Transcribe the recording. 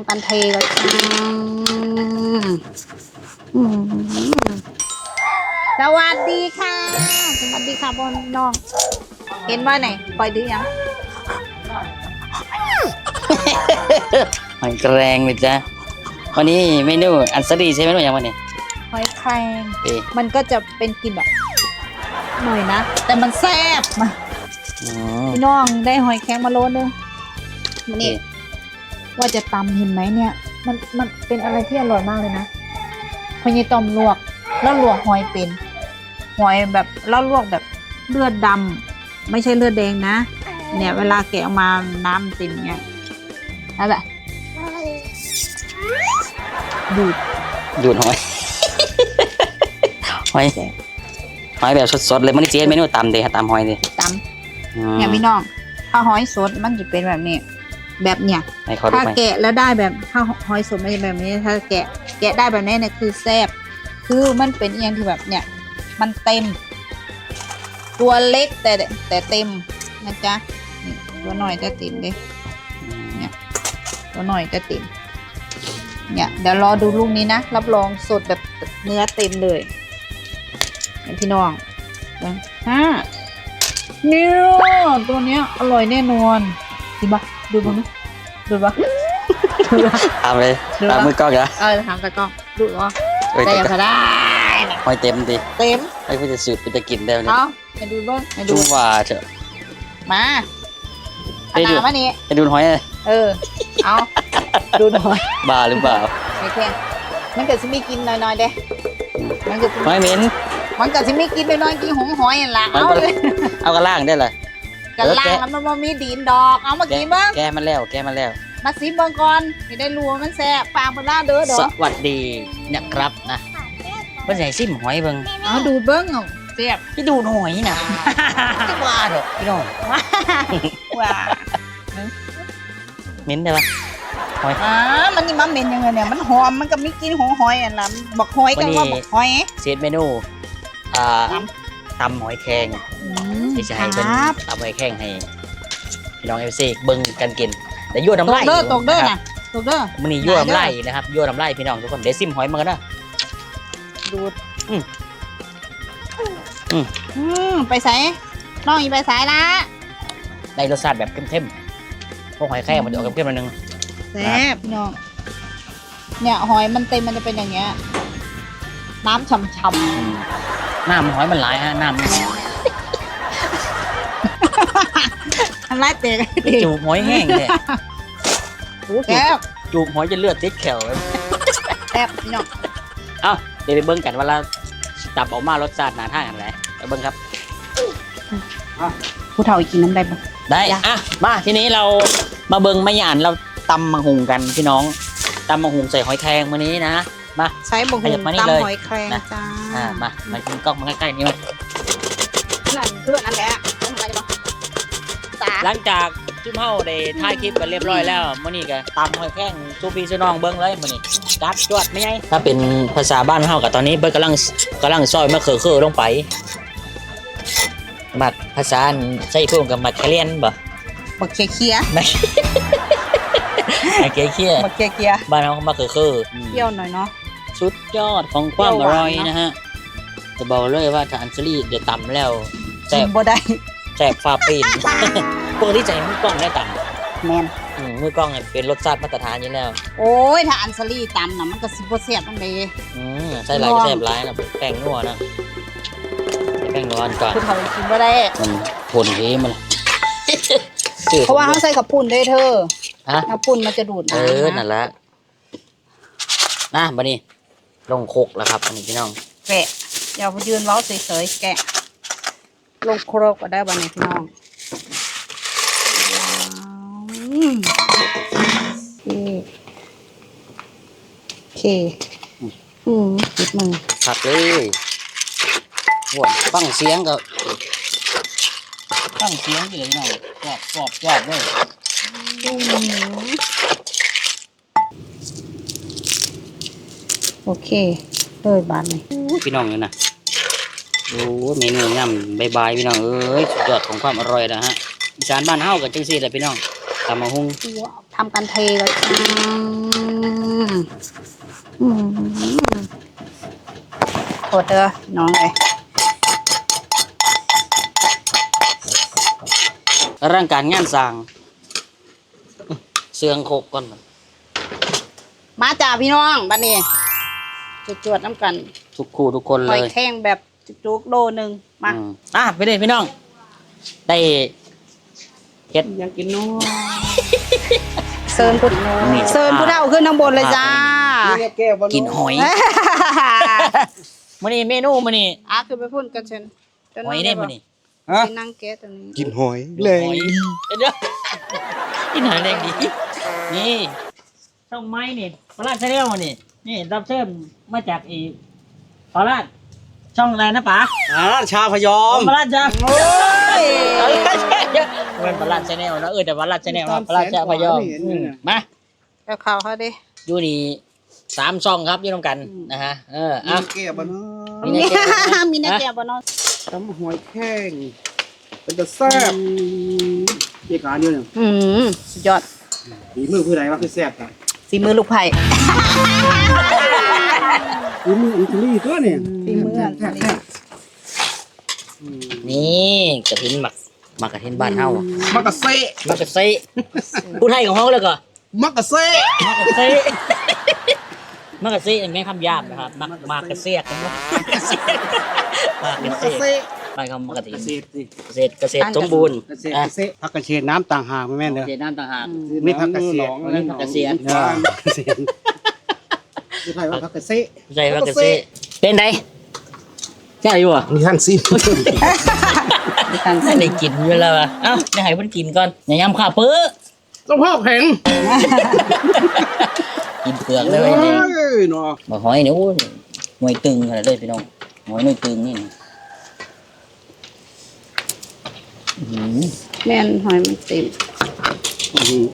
ำกันเทก็อืมอืมสวัสดีค่ะ สวัสดีค่ะบนน้อง เห็นว่าไหนปล่อยดียังหอยแกรงเลยจ้ะวันนี้เมนูอันสดีใช่ไหมเมนูอย่างวันนี้หอยแครงเอ๊ะมันก็จะเป็นกลิ่นแบบหน่อยนะ แต่มันแซ่บมาอืมพี่น้องได้หอยแครงมาโลนึงมันนี่ ว่าจะตำเห็นไหมเนี่ย มันมันเป็นอะไรที่อร่อยมากเลยนะพอยีต้มลวกแล้วลวกหอยเป็นหอยแบบแล้วลวกแบบเลือดดำไม่ใช่เลือดแดงนะ เนี่ยเวลาแกะออกมาน้ำเต็มเนี่ยแล้วแบบดูดดูดหอย หอยหอยแบบสดๆเลยมันนี่เจ๊เมนูตำเดฮะตำหอยเดตอืำมเนี่ยพี่น้องถ้าหอยสดมันจะเป็นแบบนี้ แบบเนี่ยให้เขาดูถ้าไปแกะแล้วได้แบบถ้าหอยสดไม่ใช่แบบนี้ถ้าแกะแกะได้แบบนี้เนี่ยคือแซ่บคือมันเป็นอหย่างที่แบบเนี่ย มันเต็ม ตัวเล็กแต่แต่เต็มนะจ๊ะนี่ตัวหน่อยจะเต็มเลยอืมตัวหน่อยจะเต็ม เนี่ยเดี๋ยวรอดูลูกนี้นะรับรองสดแบบเนื้อเต็มเลยเนี่ยพี่น้องนะฮ่าเนี่ยตัวเนี้ยอร่อยแน่นอนจริงปะดูบ้างนะ ดูปะดูปะ ตามเลยดูตามปะมือกล้องเหรอเออถามตะกล้องดูว่าเอ้ยได้แต่ก็ได้นะหอยเต็มดิเต็มให้เพื่อจะสืบเพื่อจะกินได้เนี่ยเอาไปดูบ้างไปดู จุ่มว่าเถอะ มาขไปดูนาดว่านี้ให้ดูหอยเลยเออ เอาดูหน่อยบ้าหรือเปล่าโอเคมันเกิดสิไม่กินหน่อยๆเด้มันเกิดสิหอยเหม็นมันเกิดสิไม่กินน้อยๆกินหงหอยนั่นล่ะมันเอาก็เลยเอากระล่างได้เลย กันล่างแล้วมันบ่มีดีนดอก เอามากินเบ้างแกมันแล้ว แกมันแล้ว มาซิมเบิ่งก่อนสิได้รู้ว่ามันแซ่บปากมันล่าเด้อเด้สอวัสดีนะครับนะเพื่อนใส่ซิมหอยเบิ่งเอาดูดเบิ่งเอาแซ่บพี่ดูหอยนะไม่ว่าดอกพี่น้องว้าเหม็นได้ปะอ่ามันนี่มาเหม็นยังไงเนี่ยมันหอมมันก็มีกลินของหอยอะล่ะบอกหอยกันว่าบอกหอยเซตเมนูอ่าตตำหอยแครงอืม ที่จะให้คเป็นรับตำหอยแครงให้พี่น้องเอฟซีเบิ่งกันกินแต่ยั่วตน้ำกลายเด้อตกเด้อครันะบตกเด้อ มันนี่ยั่วน้ำลายนะครับยั่วน้ำลายพี่น้องทุกคนเดี๋ยวซิมหอยมากันนะ ดูดอืมอืม อืมไปใส่น้องอีไปใส่ละได้รสชาติแบบเข้มๆพวกหอยแครงมันจะออกเข้มๆนิดนึง แซ่บพี่น้อง เนี่ยหอยมันเต็มมันจะเป็นอย่างเงี้ย น้ำฉ่ำอืมน้ำหอยมันหลายฮะน้ำ ไรเตะกันดิจูบหอยแห้งเลยโอ้จูบแซ่บจูบหอยจะเลือดติดแขวเลยแซ่บพี่น้องเอ้าเดี๋ยวไปเบิ่งกันว่าเราตับออกมารสชาติหนาท่าอย่างไรไปเบิ่งครับผู้เฒ่าอีกกินน้ำได้ปะได้จ้ะอะมาทีนี้เรามาเบิ่งไม่หยานเราตำมังหุงกันพี่น้องตำมังหุงใส่หอยแครงมื้อนี้นะมาใช้บะขหุ่ยับนมานี่เลยตำหอยแครงนะจ้าอ่ามามากินกล้องมาใกล้ๆนี่มา หลังจากจุ่มเฮาได้ถ่ายคลิปกันเรียบร้อยแล้วมื้อนี้ก็ตำหอยแครงสู้พี่สู้น้องเบิ่งเลยมื้อนี้จัดจวดไม่ใหญ่ถ้าเป็นภาษาบ้านเฮาก็ตอนนี้เบิ่งกำลังกำลังซอยมะเขือเขือลงไปมัดภาษาอันใช้พูดกับมัดแคเลียนบ่บักเคียเคียไม่ไอ้เกี้ยเกี้ยบักเคียเคียบ้านเรามาคือคือเคี่ยวหน่อยเนาะสุดยอดของความเปรี้อยวหวานร่อยเนอะนะฮะจะบอกเลยว่าถ้าอันซรี่เดี๋ยวต่ำแล้วแสกินบบ่ได้แสบฟ้าปีน ปกติใจมือกล้องได้ต่แมนำอืมมือกล้องเนี่ยเป็นรสชาติมาตรฐานอยู่แล้วโอ้ยถ้าอันซลี่ตำน่ะมันก็สิบ่แซ่บจังได๋อืมใส่หลายก็แสบหลายนะแป้งนัวนะใส่แป้งนัวอันก่อนผู้เฒ่ากินบ่ได้ มันผลทีมันจืดเพราะว่าเขาใส่กับปุ่นด้วยเธอฮะกับปุ่นมันจะดูดเอน้ำอนะนั่นแหละนะบัดนี้ ลงโคกแล้วครับอันนี้พี่น้อง แกะอย่าไปยืนเว้าเฉยๆแกะ ลงโครกก็ได้บ้านนี้พี่น้องอืมโอ เคโอเค อืมปิดมือผัดเลยโว้ยฟังเสียงก็ฟังเสียงอยู่เลยพี่น้องกรอบกรอบกรอบเลยอืมโอเคเอ้ยบานนี้พี่น้องเลยนะโอ้ยเมนูย่ำบายบายพี่น้องเอ้ยสุดยอดของความอร่อยนะฮะอีสานบ้านเฮากับจังซี่แหละพี่น้อง ทำมาหุ้งทำกันเทกันวจ้าโทษเด้อน้องเลยร่างการงานสั่งเสืองโคกก่อน มาจ่าพี่น้องบ้านนี้จวดๆน้ำกัน ทุกคู่ทุกคนเลยหอแข้งแบบจุกๆโลหนึ่งมาอะไปเลยพี่น้อง ได้ เฮ็ดยังกินนัวเซิร์นผู้เซิร์นผู้เฒ่าขึ้นข้างบนเลยจ้า กินหอยมื้อนี้เมนูมื้อนี้อะคือไปพูดกันเช่นจหอยได้มื้อนี้ไปนั่งแก๊สตรงนี้ กินหอยแรงหอยเดี๋ยวกินหอยแรงดีนี่ช่องไม้นี่ปลาลาดชาแนลมานี่นี่รับเชิญมาจากอีปลาลาดช่องอะไรนะป๋าอ่าชาพยอมปลาลาดจ้าโอ้ย เป็นปลาลาดชาแนลนะเออแต่ปลาลาดชาแนลนะปลาลาดชาพยอมอืมมาเอาข่าวเขาดิอยู่นี่สามช่องครับอยู่ตรงกันนะฮะเอออะอะแก้บเนาะมีในแก้วนะมีในแก้วบ่เนาะตำหอยแข้งเป็นตะแซ่บเกี่ยการเดียวเนี่ยอืมสุดยอดฝีมือผู้ใดว่าคือแซ่บครับฝีมือลูกไผ่ฝีมืออิตาลีตัวเนี่ยฝีมืออันนี้นี่กระถินหมักห มักกระถินบ้านเฮามักกะเซ่มักกระเซผู้ไทยของเฮาเลยก็มักกะเซ่มักกะเซมักกะเซเป็นแม่คำหยาบนะครับมักมากกระเซียกกันมักกระเซียกมากมักกระกะเซียเซ่กไปคำมักกะถินกะเศษสิเกษตรเกษตรสมบูรณ์กะเศษอะกะเซ่ผักกระเฉดน้ำต่างหากไม่แม่นเด้อเกษตรน้ำต่างหากนี่ผักกระเฉดนี่ผักกระเสียนอ่าผักกระเฉดผู้ไทยว่าผักกระเซ่ใช่มักกะเซเป็นไดใช่อยู่อะนี่ท่านสิ ไม่ได้กินอยู่แล้วอะเอ้าได้ให้เพิ่นกินก่อนอย่าย้ำข้าวเปื้อต้องพ่อแข็งกินเปลือกเลยโอ้นี่ยเนาะบ่หอยนี่โอ้ยหน่วยตึงขนาดเลยพี่น้องหอยหน่วยตึงนี่อื้อหือ แม่นหอยมันเต็ม อื้อหือ